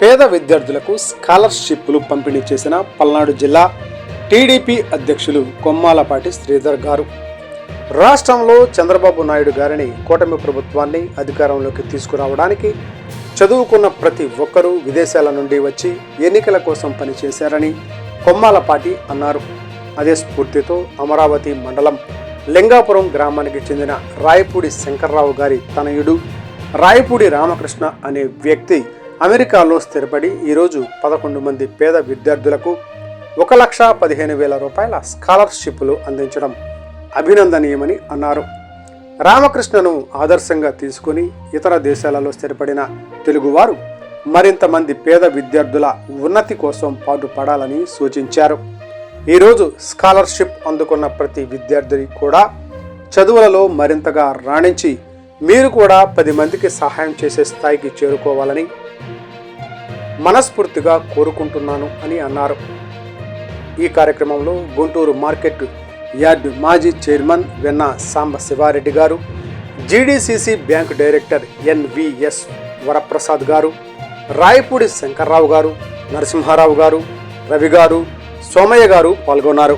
పేద విద్యార్థులకు స్కాలర్షిప్లు పంపిణీ చేసిన పల్నాడు జిల్లా టీడీపీ అధ్యక్షులు కొమ్మాలపాటి శ్రీధర్ గారు. రాష్ట్రంలో చంద్రబాబు నాయుడు గారిని కూటమి ప్రభుత్వాన్ని అధికారంలోకి తీసుకురావడానికి చదువుకున్న ప్రతి ఒక్కరూ విదేశాల నుండి వచ్చి ఎన్నికల కోసం పనిచేశారని కొమ్మాలపాటి అన్నారు. అదే స్ఫూర్తితో అమరావతి మండలం లింగాపురం గ్రామానికి చెందిన రాయపూడి శంకర్రావు గారి తనయుడు రాయపూడి రామకృష్ణ అనే వ్యక్తి అమెరికాలో స్థిరపడి ఈరోజు పదకొండు మంది పేద విద్యార్థులకు ఒక లక్ష పదిహేను వేల రూపాయల స్కాలర్షిప్లు అందించడం అభినందనీయమని అన్నారు. రామకృష్ణను ఆదర్శంగా తీసుకుని ఇతర దేశాలలో స్థిరపడిన తెలుగువారు మరింత మంది పేద విద్యార్థుల ఉన్నతి కోసం పాటుపడాలని సూచించారు. ఈరోజు స్కాలర్షిప్ అందుకున్న ప్రతి విద్యార్థి కూడా చదువులలో మరింతగా రాణించి మీరు కూడా పది మందికి సహాయం చేసే స్థాయికి చేరుకోవాలని మనస్ఫూర్తిగా కోరుకుంటున్నాను అని అన్నారు. ఈ కార్యక్రమంలో గుంటూరు మార్కెట్ యార్డ్ మాజీ chairman Venna Samba Sivareddy garu GDCC bank director NVS Varaprasad garu Rayapudi Shankarrao గారు నరసింహారావు గారు రవి గారు సోమయ్య గారు పాల్గొన్నారు.